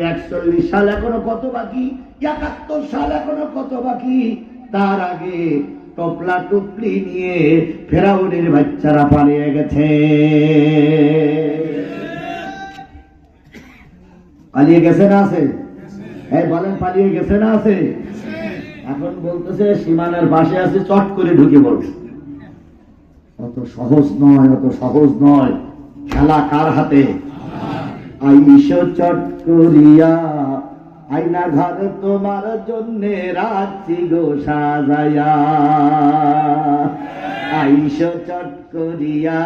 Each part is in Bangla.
একচল্লিশ সাল এখনও কত বাকি? একাত্তর সাল এখনও কত বাকি? তার আগে টপলা নিয়ে ফেরাউনের বাচ্চারা পালিয়ে গেছে। পালিয়ে গেছে না আছে? এই বলেন, পালিয়ে গেছে না আছে? এখন বলতেছে, সীমানার পাশে আছে, চট করে ঢুকে পড়বে। অত সহজ নয়, অত সহজ নয়। খেলা কার হাতে? আইস চট করিয়া আইনা ঘর তোমার জন্য রাখছি গো সাজায়া। আইস চট করিয়া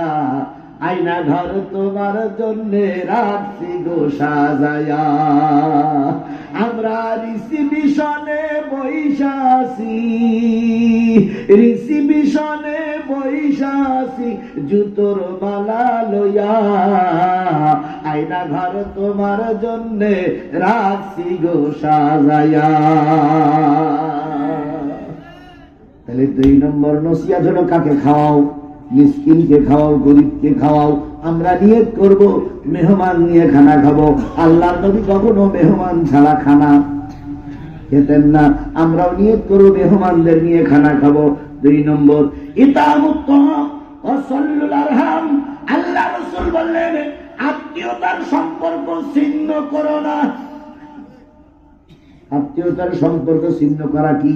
আইনা ঘর তোমার জন্য রাখছি গো সাজায়া। আমরা রিসিবিশনে বৈশাসি রিসিবিশনে বৈশাসি জুতোর মালা লইয়া। আইনা ঘর তোমার জন্য রাখছি গো সাজায়া। তাহলে দুই নম্বর নসিয়া হলো কাকে খাওয়াও? মিসকিনকে খাওয়াও, গরিবকে খাওয়াও, আমরা নিয়ত করব, মেহমান নিয়ে খানা খাব। আল্লাহ নবী কখনো মেহমান ছাড়া খানা খেতেন না। আমরাও নিয়ত করব, মেহমানদের নিয়ে খানা খাব। দুই নম্বর ইতামুত্তম আল্লাহ রসুল বললেন, আত্মীয়তার সম্পর্ক ছিন্ন করো না। আত্মীয়তার সম্পর্ক ছিন্ন করা কি?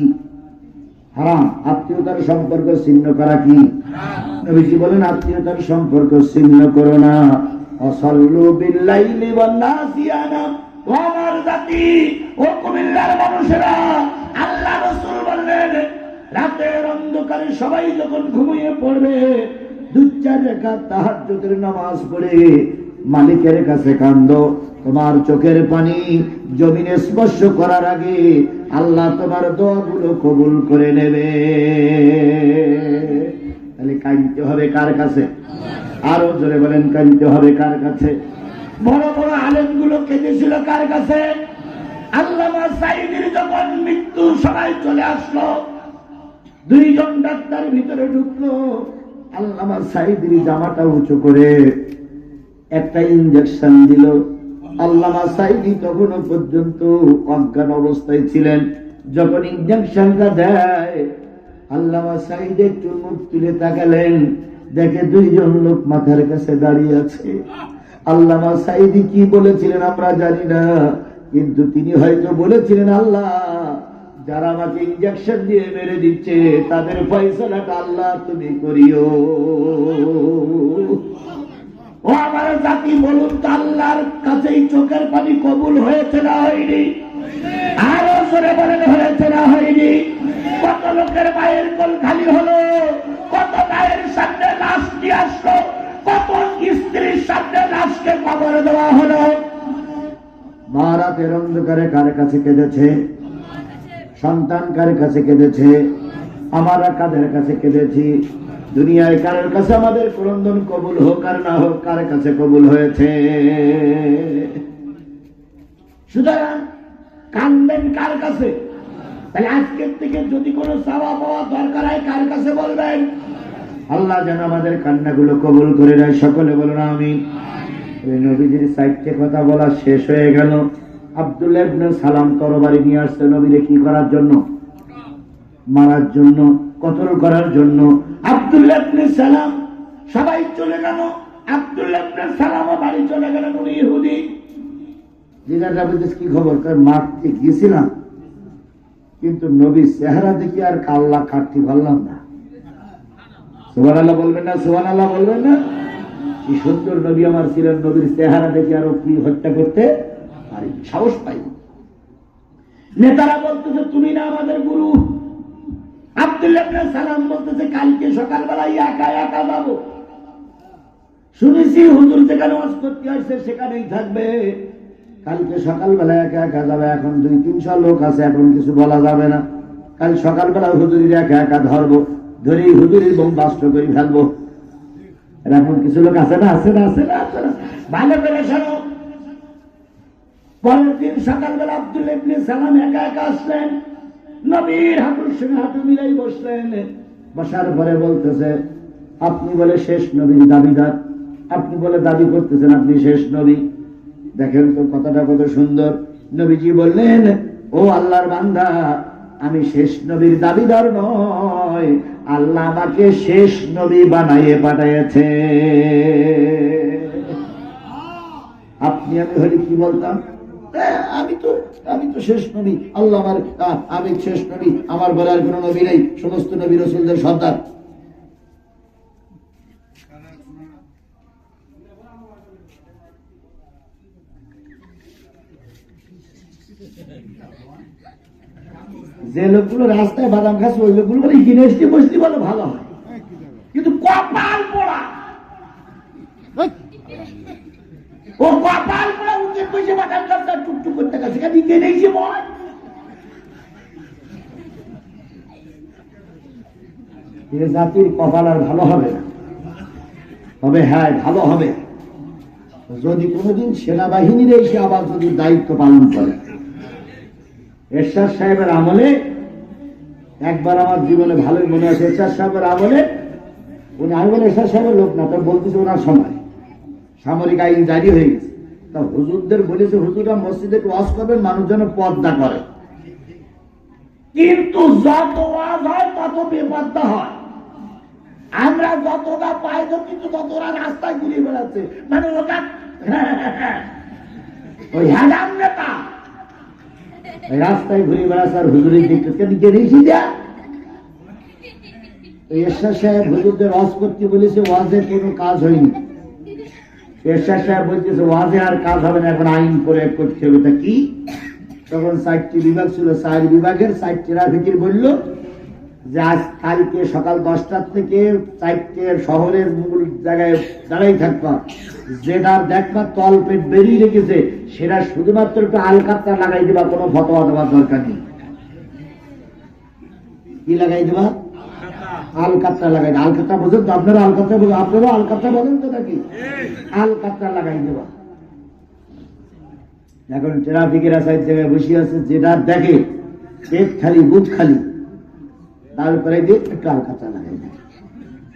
হারাম। আত্মীয়তার সম্পর্ক ছিন্ন করা কি? নবীজি বলেন, আত্মীয়তার সম্পর্ক ছিন্ন করো না। অসল্লু বিল্লাইলি ওয়ান্নাসিয়ানা ও আমার জাতি, ও কুমিল্লার মানুষেরা। আল্লাহ রসুল বললেন, রাতের অন্ধকারে সবাই যখন ঘুমিয়ে পড়বে দু চার রেখা তাহাজ্জুদের নামাজ পড়ে মালিকের কাছে কান্দ, তোমার চোখের পানি জমিনে স্পর্শ করার আগে আল্লাহ তোমার দোয়াগুলো কবুল করে নেবে। তাহলে কাঁদতে হবে কার কাছে? আরও জোরে বলেন, কাঁদতে হবে কার কাছে? বড় বড় আলেমগুলো কেঁদেছিল কার কাছে? আল্লামা সাইদির যখন মৃত্যুর সময় চলে আসলো, দুইজন ডাক্তার ভিতরে ঢুকলো, আল্লামা সাইদির জামাটা উঁচু করে একটা ইঞ্জেকশন দিল। আল্লামা সাইদি তখনও পর্যন্ত অজ্ঞান অবস্থায় ছিলেন। যখন ইঞ্জেকশনটা দেয়, আল্লামা সাইদ একটু মুখ তুলে তাকালেন। দেখে দুইজন লোক মাথার কাছে দাঁড়িয়ে আছে। আল্লামা সাইদি কি বলেছিলেন আমরা জানি না, কিন্তু তিনি হয়তো বলেছিলেন, আল্লাহ, যারা আমাকে ইঞ্জেকশন দিয়ে মেরে দিচ্ছে, তাদের ফয়সলাটা আল্লাহ তুমি করিও। ও আমার জাতি বলুন তো আল্লাহর কাছেই চোখের পানি কবুল হয়েছে না হয়নি? আরও জোরে বলেন, হয়েছে না হয়নি? কত লোকের মায়ের কোল খালি হলো, কত মায়ের সামনে লাশ নিয়ে আসলো, কত স্ত্রীর সামনে লাশকে কবর দেওয়া হলো। মা রাতের অন্ধকারে কার কাছে কেঁদেছে? সন্তান কার কাছে কেঁদেছে? আমরা কাদের কাছে কেঁদেছি? দুনিয়ায় কারের কাছে আমাদের ক্রন্দন কবুল হোক আর না হোক, কার কাছে কবুল হয়েছে? সুতরাং কানবেন কার কাছে? তাহলে আজকের থেকে যদি কোনো চাওয়া পাওয়া দরকার হয়, কার কাছে বলবেন? আল্লাহ যেন আমাদের কান্নাগুলো কবুল করে দেয় সকলে বলো না আমি নবীজির সাইডকে কথা বলা শেষ হয়ে গেল। আব্দুল সালাম তরবারি নিয়ে আসছে নবীরে কি করার জন্য? মারার জন্য। কতল করার জন্য। আব্দুল্লাহ সালাম সবাই চলে গেল। আব্দুল্লাহ বাড়ি চলে উনি ইহুদি। কি খবর? মারতে গিয়েছিলাম কিন্তু নবী চেহারা দেখি আর কাল্লা কাটতে পারলাম না। আল্লাহ বলবেন না আল্লাহ বলবেন না। কি সুন্দর নবী আমার ছিলেন নবীর চেহারা দেখে আরও কি হত্যা করতে পারি। সাহস পাই নেতারা বলতেছে, তুমি না আমাদের গুরু। আব্দুল্লাহ সালাম বলতেছে, কালকে সকালবেলায় একা একা যাব। শুনেছি হুজুর যেখানে ওয়াজ আসছে, সেখানেই থাকবে। কালকে সকালবেলা একা একা যাবে, এখন দুই তিনশো লোক আছে, এখন কিছু বলা যাবে না। কাল সকালবেলা হুজুরির একা একা ধরবো ধরে হুজুরির বোম বাস্ট করে ফেলব। এখন কিছু লোক আছে না আছে না আছে না। ভালো করে শোনো। পরের দিন সকালবেলা আব্দুল ইবনে সালাম একা একা আসলেন। নবীর হাঁটুর সঙ্গে হাঁটু মিলাই বসলেন। বসার পরে বলতেছে, আপনি বলে শেষ নবীর দাবিদার। আপনি বলে দাবি করতেছেন আপনি শেষ নবী। দেখেন তো কথাটা কত সুন্দর। নবীজি বললেন, ও আল্লাহর বান্দা, আমি শেষ নবীর দাবিদার নয় আল্লাহ আমাকে শেষ নবী বানাইয়ে পাঠাইছে আপনি আমি হলে কি বলতাম? "হ্যাঁ, আমি তো আমি তো শেষ নবী। আল্লাহ আমার আমি শেষ আমার বলার কোনো নবী নেই। সমস্ত নবী রসুলদের সর্দার যে লোকগুলো রাস্তায় বাদাম খাচ্ছে ওই লোকগুলো বলে কিনে এসতে বসতে বলে ভালো হয়। কিন্তু কপাল পোড়া। ও কপাল টুকটুক করতে বল এ জাতির কপাল আর ভালো হবে তবে হ্যাঁ ভালো হবে। যদি কোনোদিন সেনাবাহিনীর এসে আবার যদি দায়িত্ব পালন করে। এরশাদ সাহেবের আমলে, একবার আমার জীবনে ভালোই মনে আছে, এরশাদ সাহেবের আমলে, উনি, আমি বলে, এরশাদ সাহেবের লোক না, তার বলতেছে ওনার সময়। সামরিক আইন জারি হয়ে গেছে। তা হুজুরদের বলেছে হুজুরা মসজিদে ওয়াজ করবেন মানুষ যেন পর্দা করে। কিন্তু যত ওয়াজ হয় তত বেপর্দা হয়। আমরা যতটা পাই তো কিন্তু ততটা রাস্তায় ঘুরে বেড়াচ্ছে। মানে ওটা ওই হ্যাডাম নেতা। রাস্তায় ঘুরে বেড়াচ্ছে আর হুজুরের দিকে যা এরশাদ সাহেব হুজুরদের ওয়াজ করতে বলেছে ওয়াজের কোনো কাজ হয়নি। কালকে সকাল দশটার থেকে চারটে শহরের মূল জায়গায় দাঁড়াই থাকবা। যেটা দেখবা, তল পেট বেরিয়ে রেখেছে। সেটা শুধুমাত্র একটু আলকাত্তা লাগাই দিবা, কোনো ফতোয়া দেওয়ার দরকার নেই। কি লাগাই দিবা? আলকাত্তা লাগাই দিবা আলকাত্তা বোঝেন তো, আপনারা আলকাত্তা বলেন আপনারাও আলকাত্তা বলেন তো নাকি? আলকাত্তা লাগাই দেবা। এখন ট্রাফিকের আসার জায়গায় বসে আছে, যেটা দেখে পেট খালি বুথ খালি। তারপরে দিয়ে একটু আলকাতা লাগাই দেয়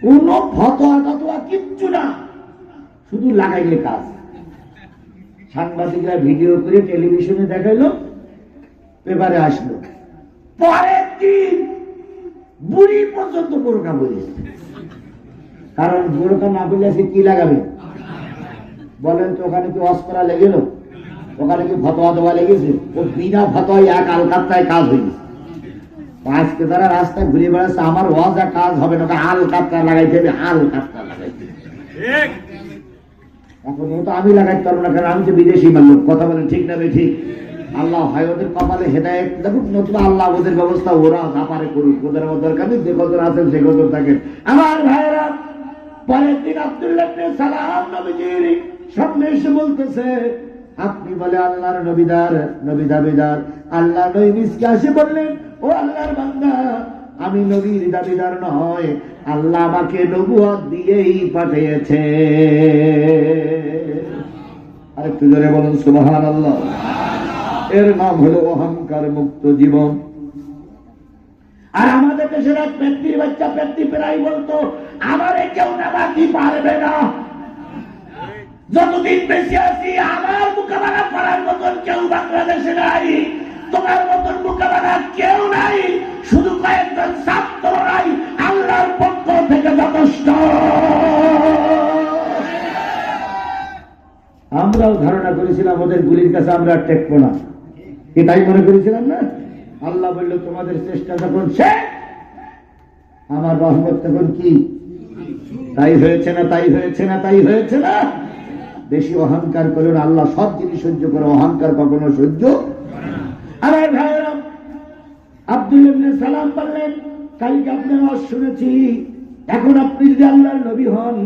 কোন ফতোয়া টতোয়া কিচ্ছু না। শুধু লাগাইলে কাজ। সাংবাদিকরা ভিডিও করে টেলিভিশনে দেখাইলো, পেপারে আসলো। পরের দিন বুড়ি পর্যন্ত বোরকা বলিস কারণ বোরকা না বললে সে কি লাগাবে? বলেন তো ওখানে কি অস্করা লেগেল ওখানে কি ফতোয়া দেওয়া লেগেছে ও বিনা ফতোয়ায় এক আলকাত্তায় কাজ হয়ে গেছে। আজকে তারা রাস্তায় ঘুরে বেড়াচ্ছে আমার ওয়াজা কাজ হবে না ওকে আল কাতরা লাগাইতে হবে আল কাতরা লাগাইতে। এখন তো আমি লাগাইতে পারব না কারণ আমি তো বিদেশি মানুষ কথা বলেন ঠিক না ঠিক? আল্লাহ হয় ওদের কপালে হেদায়ত। দেখুন নতুবা আল্লাহ ওদের ব্যবস্থা ওরা না পারে করুক, ওদের আমার দরকার নেই, যে কত আছেন সে কত থাকেন আমার ভাইরা পরের দিন আব্দুল্লাহ সালাম নবীজির সামনে এসে বলতেছে, আপনি বলে আল্লাহর নবীদার নবী দাবিদার আল্লাহ নবী মিসকে আসে বললেন, ও আল্লাহর বান্দা, আমি নবীর দাবিদার নয়, আল্লাহ আমাকে নবুয়ত দিয়েই পাঠিয়েছে। আরেকটু জোরে বলুন সুবহান আল্লাহ এর নাম হলো অহংকার মুক্ত জীবন। আর আমাদের দেশের এক ব্যক্তির বাচ্চা ব্যক্তি প্রায় বলতো, আমারে কেউ নামাকি পারবে না। যতদিন বেশি আছি, আমার মোকাবেলা করার মতন কেউ বাংলাদেশে নাই। তোমার মতন মোকাবেলা কেউ নাই। শুধু কয়েকজন ছাত্র নাই, আল্লাহর পক্ষ থেকে যথেষ্ট। আমরাও ধারণা করেছিলাম ওদের গুলির কাছে আমরা টেকবো না। কি তাই মনে করেছিলাম না? আল্লাহ বলল, তোমাদের চেষ্টা যখন শেষ, আমার রহমত তখন কি? তাই হয়েছে না, তাই হয়েছে না, তাই হয়েছে না। বেশি অহংকার করো না, আল্লাহ সব জিনিস সহ্য করে, অহংকার কখনো সহ্য আমার ভাইরা আব্দুল সালাম বললেন, কালকে আপনার শুনেছি, এখন আপনি যদি আল্লাহর নবী হন,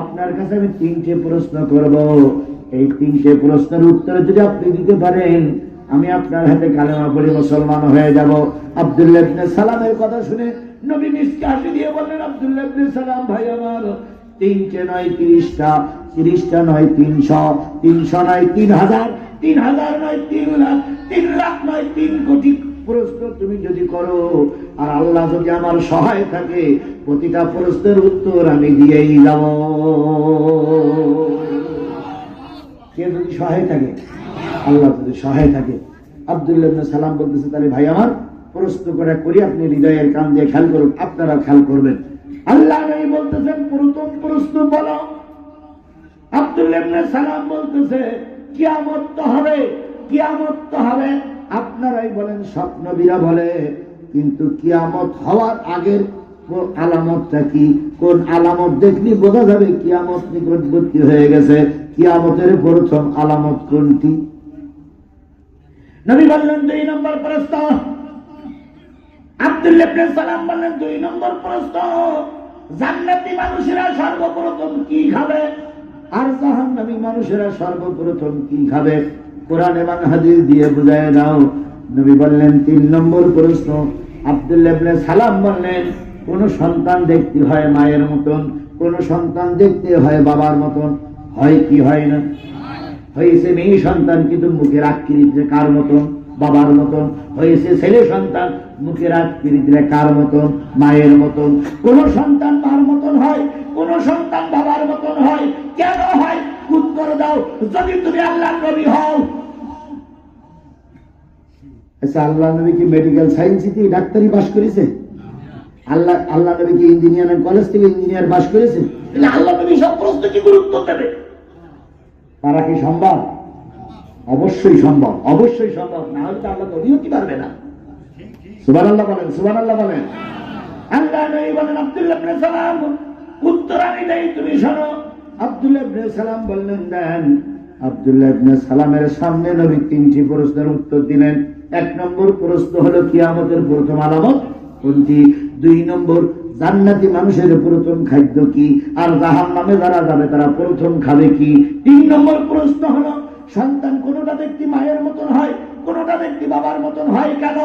আপনার কাছে আমি তিনটে প্রশ্ন করব। এই তিনটে প্রশ্নের উত্তর যদি আপনি দিতে পারেন আমি আপনার হাতে কালেমা পড়ে মুসলমান হয়ে যাব। আব্দুল্লাহ ইবনে সালামের কথা শুনে নবী মিসকে হাসি দিয়ে বললেন, আব্দুল্লাহ ইবনে সালাম ভাই আমার, তিনটে নয় তিরিশটা তিরিশটা নয় তিনশো তিনশো নয় তিন হাজার তিন হাজার নয় তিন লাখ তিন লাখ নয় তিন কোটি প্রশ্ন তুমি যদি করো, আর আল্লাহ যদি আমার সহায় থাকে, প্রতিটা প্রশ্নের উত্তর আমি দিয়েই যাব। কে যদি সহায় থাকে আল্লাহ যদি সহায় থাকে। আব্দুল্লাহ সালাম বলতেছে তাহলে ভাই আমার, প্রশ্ন করে করি, আপনি হৃদয়ের কান দিয়ে খেয়াল করুন আপনারা খেয়াল করবেন। আল্লাহ বলতেছেন, প্রথম প্রশ্ন বলো। সালাম বলতেছে, কিয়ামত তো হবে, কিয়ামত তো হবে। আপনারাই বলেন স্বপ্নবীরা বলে, কিন্তু কিয়ামত হওয়ার আগের আলামতটা কি? কোন আলামত দেখলি বোঝা যাবে, কিয়ামত নিকটবর্তী হয়ে গেছে। কিয়ামতের প্রথম আলামত কোনটি? নবী বললেন দুই নম্বর প্রশ্ন। সালাম বললেন দুই নম্বর জান্নাতি মানুষেরা সর্বপ্রথম কি খাবে? আর জাহান্নামী মানুষেরা সর্বপ্রথম কি খাবে? কোরআন এবং হাদিস দিয়ে বুঝায় দাও। নবী বললেন তিন নম্বর প্রশ্ন সালাম বললেন, কোন সন্তান দেখতে হয় মায়ের মতন, কোন সন্তান দেখতে হয় বাবার মতন, হয় কি হয় না? হয়েছে মেয়ে সন্তান, কিন্তু মুখের আকৃতিতে কার মতন? বাবার মতন। হয়েছে ছেলে সন্তান, মুখের আকৃতিতে কার মতন? মায়ের মতন। কোন সন্তান মার মতন হয়, কোন সন্তান বাবার মতন হয়। কেন হয়? উত্তর দাও। যদি তুমি আল্লাহ নবী হও। আচ্ছা আল্লাহ নবী কি মেডিকেল সায়েন্স থেকে ডাক্তারি পাস করেছে? আল্লাহ আল্লাহ নবী কি ইঞ্জিনিয়ারিং কলেজ থেকে ইঞ্জিনিয়ার পাস করেছে? আল্লাহ নবী সব প্রশ্ন কি গুরুত্ব দেবে। তারা কি সম্ভব? অবশ্যই সম্ভব অবশ্যই সম্ভব। না হলে তো আল্লাহ নবীও কি পারবে না? সুবান আল্লাহ বলেন সুবান আল্লাহ বলেন। আল্লাহ নবী বলেন, আব্দুল্লাহ সালাম, উত্তর আমি দেই, তুমি শোনো। আব্দুল্লাহ ইবনে সালাম বললেন, দেন। আব্দুল্লাহ ইবনে সালামের সামনে নবী তিনটি প্রশ্নের উত্তর দিলেন। এক নম্বর প্রশ্ন হলো, কিয়ামতের প্রথম আলামত কোনটি? দুই নম্বর জান্নাতি মানুষের প্রথম খাদ্য কি? আর জাহান নামে যারা যাবে, তারা প্রথম খাবে কি? তিন নম্বর প্রশ্ন হলো, সন্তান কোনোটা দেখতে মায়ের মতন হয়, কোনোটা দেখতে বাবার মতন হয় কেন?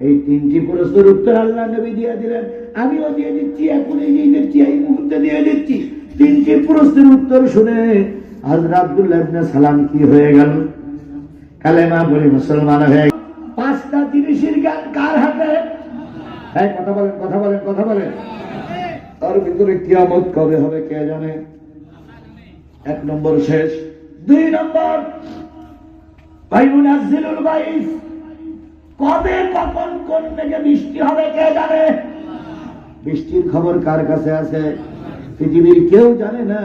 এই তিনটি প্রশ্নের উত্তর আল্লাহ নবী দিয়ে দিলেন। আমিও দিয়ে দিচ্ছি, এখনই দিয়ে দিচ্ছি এই মুহূর্তে দিয়ে দিচ্ছি তিনটি প্রশ্নের উত্তর শুনে হাজরা আব্দুল্লাহ সালাম কি হয়ে গেল? কালেমা বলি, মুসলমান হয়ে। পাঁচটা তিরিশের গান কার হাতে? হ্যাঁ কথা বলেন কথা বলেন কথা বলেন। তার ভিতরে কিয়ামত কবে হবে কে জানে? এক নম্বর শেষ। দুই নম্বর কবে, কখন, কোন মেঘে বৃষ্টি হবে কে জানে? বৃষ্টির খবর কার কাছে আছে? পৃথিবীর কেউ জানে না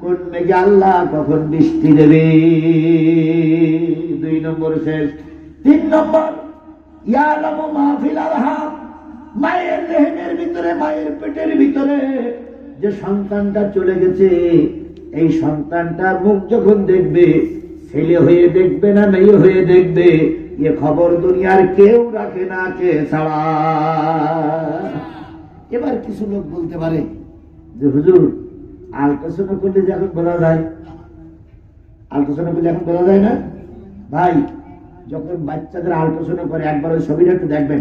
কোন মেঘে আল্লাহ কখন বৃষ্টি দেবে। দুই নম্বর শেষ। তিন নম্বর, ইয়ালামু মাহফিল আরহাম। মায়ের রেহেমের ভিতরে, মায়ের পেটের ভিতরে যে সন্তানটা চলে গেছে, এই সন্তানটা মুখ যখন দেখবে, ছেলে হয়ে দেখবে না মেয়ে হয়ে দেখবে, এ খবর দুনিয়ার কেউ রাখে না কে ছাড়া। এবার কিছু লোক বলতে পারে যে, হুজুর আলট্রাসাউন্ড করলে যে এখন বোঝা যায়? আলট্রাসাউন্ড করলে এখন বোঝা যায় না? ভাই, যখন বাচ্চাদের আলট্রাসাউন্ড করে, একবার ওই ছবিটা একটু দেখবেন।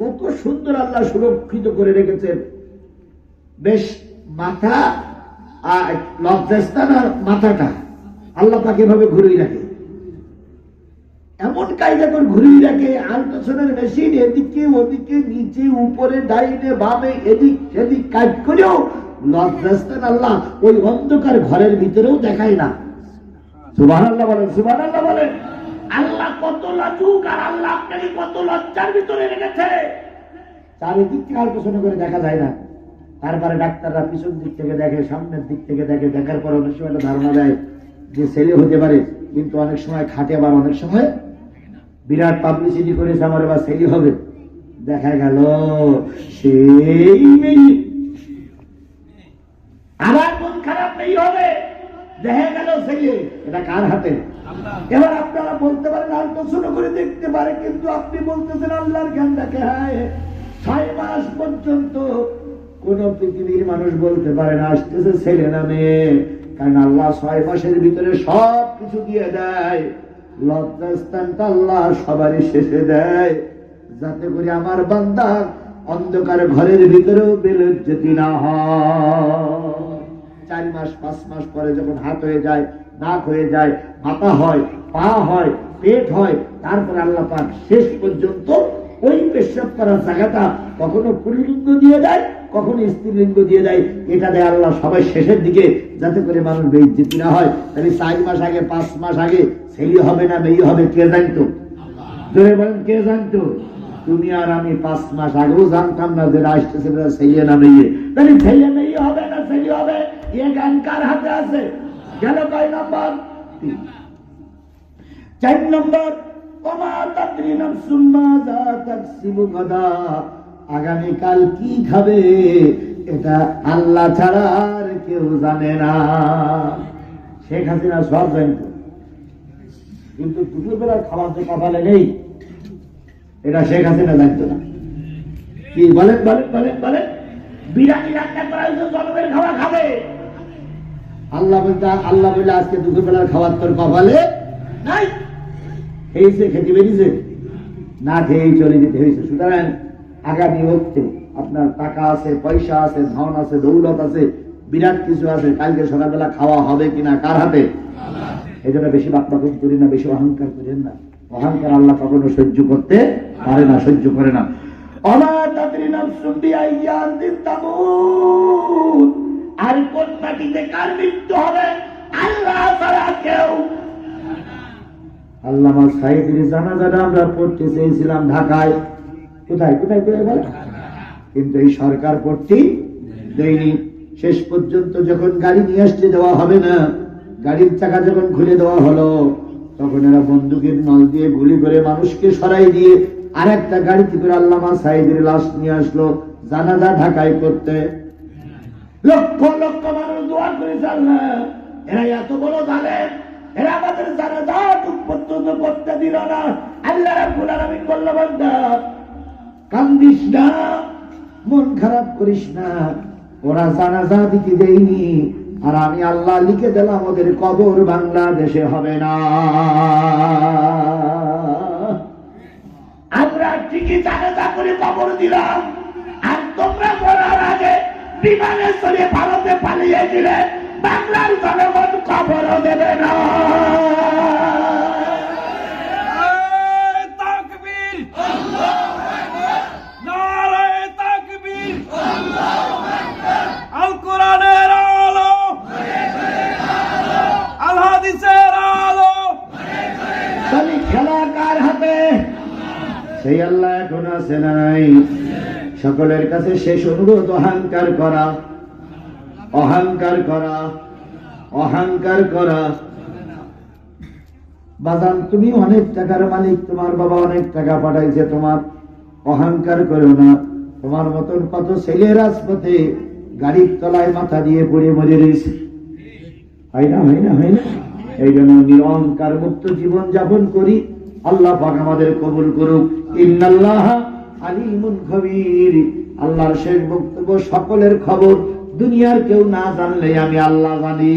কত সুন্দর আল্লাহ সুরক্ষিত করে রেখেছেন। বেশ মাথা আর লজ্জাস্থান আর মাথাটা আল্লাহ পাকে ভাবে ঘুরিয়ে রাখে। এমন কায়দা করে ঘুরিয়ে রাখে আলট্রাসাউন্ডের মেশিন এদিকে, ওদিকে, নিচে, উপরে, ডাইনে, বামে, এদিক, সেদিক কাজ করেও লজ্জাস্থান আল্লাহ ওই অন্ধকার ঘরের ভিতরেও দেখায় না। সুবাহ আল্লাহ বলেন সুবাহ আল্লাহ বলেন। আল্লাহ কত লাজুক আর আল্লাহ আপনাকে কত লজ্জার ভিতরে রেখেছে। চারিদিক থেকে আলোচনা করে দেখা যায় না। তারপরে ডাক্তাররা পিছন দিক থেকে দেখে, সামনের দিক থেকে দেখে, দেখার পর অনেক সময় একটা ধারণা দেয় যে ছেলে হতে পারে, কিন্তু অনেক সময় খাটে আবার অনেক সময় বিরাট পাবলিসিটি করেছে আমার, এবার ছেলে হবে। দেখা গেল, সেই আবার মন খারাপ নেই হবে। দেখা গেল ছেলে এটা কার হাতে? এবার আপনারা বলতে পারেন আল্ট্রাসাউন্ড করে দেখতে পারে কিন্তু আপনি বলতেছেন আল্লাহর জ্ঞান দেখে হায় ছয় মাস পর্যন্ত কোন পৃথিবীর মানুষ বলতে পারে না আসতেছে ছেলে না মেয়ে কারণ আল্লাহ ছয় মাসের ভিতরে সব কিছু দিয়ে দেয়। লজ্জাস্থানটা আল্লাহ সবারই শেষে দেয়। যাতে করে আমার বান্দা অন্ধকার ঘরের ভিতরেও বেলজ্জতি না হয়। চার মাস, পাঁচ মাস পরে যখন হাত হয়ে যায়, নাক হয়ে যায়, মাথা হয়, পা হয়, পেট হয়, তারপর আল্লাহ পাক শেষ পর্যন্ত ওই পেশাব করার জায়গাটা কখনো পুরুলিঙ্গ দিয়ে দেয়, কখনো স্ত্রীলিঙ্গ দিয়ে দেয়। এটা দেয় আল্লাহ সবাই শেষের দিকে যাতে করে মানুষ বেইজ্জতি না হয়। তাহলে চার মাস আগে, পাঁচ মাস আগে ছেলে হবে না, মেয়ে হবে, কে জানতো? জোরে বলেন, কে জানতো? তুমি আর আমি পাঁচ মাস আগেও জানতাম না যে আসতেছে না ছেলে না মেয়ে। তাহলে ছেলে মেয়ে হবে না, ছেলে হবে। গান কার হাতে আছে গেল কয় নম্বর চার নম্বর আগামীকাল কি খাবে এটা আল্লাহ ছাড়া আর কেউ জানে না। শেখ হাসিনা সব জানত কিন্তু দুপুরবেলার খাবার তো কপালে নেই। এটা শেখ হাসিনা জানতো না। কি বলেন বলেন বলেন বলেন? বিরিয়ানি রান্না করা খাবে। আল্লাহ বলতে, আল্লাহ বলে আজকে দুপুরবেলার খাবার তোর কপালে নাই। খেয়েছে, খেতে বেরিয়েছে না খেয়েই চলে যেতে হয়েছে। সুতরাং আগামী হচ্ছে আপনার টাকা আছে, পয়সা আছে, ধন আছে, দৌলত আছে, বিরাট কিছু আছে, কালকে সকালবেলা খাওয়া হবে কিনা, কার হাতে? এই জন্য বেশি বাকবাকুম করি না, বেশি অহংকার করেন না। অহংকার আল্লাহ কখনো সহ্য করতে পারে না, সহ্য করে না। অমা তাদরি নাফসুম বিআইয়ান দিন তামুত মাটিতে কার মৃত্যু হবে? আল্লাহ ছাড়া কেউ। আল্লামা আমরা পড়তে চেয়েছিলাম ঢাকায়। কোথায় কোথায় কোথায় কিন্তু এই সরকার দেয়নি। শেষ পর্যন্ত যখন গাড়ি নিয়ে আসতে দেওয়া হবে না, গাড়ির চাকা যখন খুলে দেওয়া হলো, তখন এরা বন্দুকের নল দিয়ে গুলি করে মানুষকে সরাই দিয়ে আর একটা গাড়িতে করে আল্লামা সাইদের লাশ নিয়ে আসলো, জানাজা ঢাকায় করতে। লক্ষ লক্ষ মানুষ দোয়া করেছে আল্লাহ এরা এত বড় জানেন এরা আমাদের টুক পর্যন্ত করতে দিল না। আল্লাহ কান্দিস না, মন খারাপ করিস না। ওরা জানাজা দিতে দেয়নি, আর আমি আল্লাহ লিখে দিলাম, ওদের কবর বাংলাদেশে হবে না। আমরা ঠিকই জানাজা করে কবর দিলাম। বিমানে চলে ভারতে পালিয়ে দিলে বাংলার জনগণ কবরও দেবে না। খেলা কার হাতে? সেই আল্লাহ এখন আছে না নাই। সকলের কাছে শেষ অনুরোধ, অহংকার করা। অহংকার করা। অহংকার করা। বাদাম তুমি অনেক টাকার মালিক, তোমার বাবা অনেক টাকা পাঠাইছে, তোমার অহংকার করো না। তোমার মতন কত ছেলে রাজপথে গাড়ির তলায় মাথা দিয়ে পড়ে মরে রয়েছে। হয় না হয় না হয় না? এই জন্য নিরহংকার মুক্ত জীবন যাপন করি। আল্লাহ পাক আমাদের কবুল করুক। ইন্নাল্লাহ আলিমুন খবীর। আল্লাহর শেষ বক্তব্য সকলের খবর। দুনিয়ার কেউ না জানলে আমি আল্লাহ জানি।